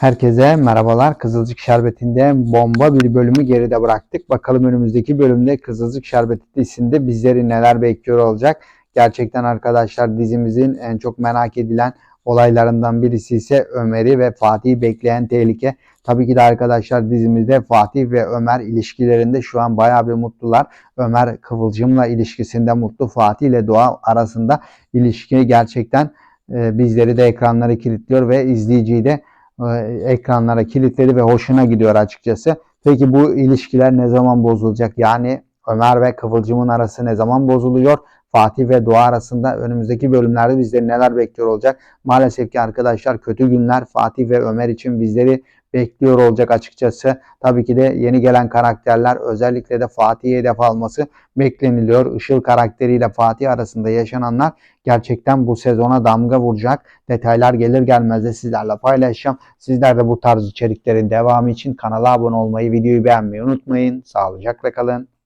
Herkese merhabalar. Kızılcık Şerbeti'nde bomba bir bölümü geride bıraktık. Bakalım önümüzdeki bölümde Kızılcık Şerbeti dizisinde bizleri neler bekliyor olacak. Gerçekten arkadaşlar dizimizin en çok merak edilen olaylarından birisi ise Ömer'i ve Fatih'i bekleyen tehlike. Tabii ki de arkadaşlar dizimizde Fatih ve Ömer ilişkilerinde şu an bayağı bir mutlular. Ömer Kıvılcım'la ilişkisinde mutlu. Fatih ile Doğa arasında ilişki gerçekten e, bizleri de ekranları kilitliyor ve izleyiciyi de ekranlara kilitledi ve hoşuna gidiyor açıkçası. Peki bu ilişkiler ne zaman bozulacak? Yani Ömer ve Kıvılcım'ın arası ne zaman bozuluyor? Fatih ve Doğa arasında önümüzdeki bölümlerde bizleri neler bekliyor olacak? Maalesef ki arkadaşlar kötü günler Fatih ve Ömer için bizleri bekliyor olacak açıkçası. Tabii ki de yeni gelen karakterler özellikle de Fatih'e hedef alması bekleniliyor. Işıl karakteriyle Fatih arasında yaşananlar gerçekten bu sezona damga vuracak. Detaylar gelir gelmez de sizlerle paylaşacağım. Sizler de bu tarz içeriklerin devamı için kanala abone olmayı, videoyu beğenmeyi unutmayın. Sağlıcakla kalın.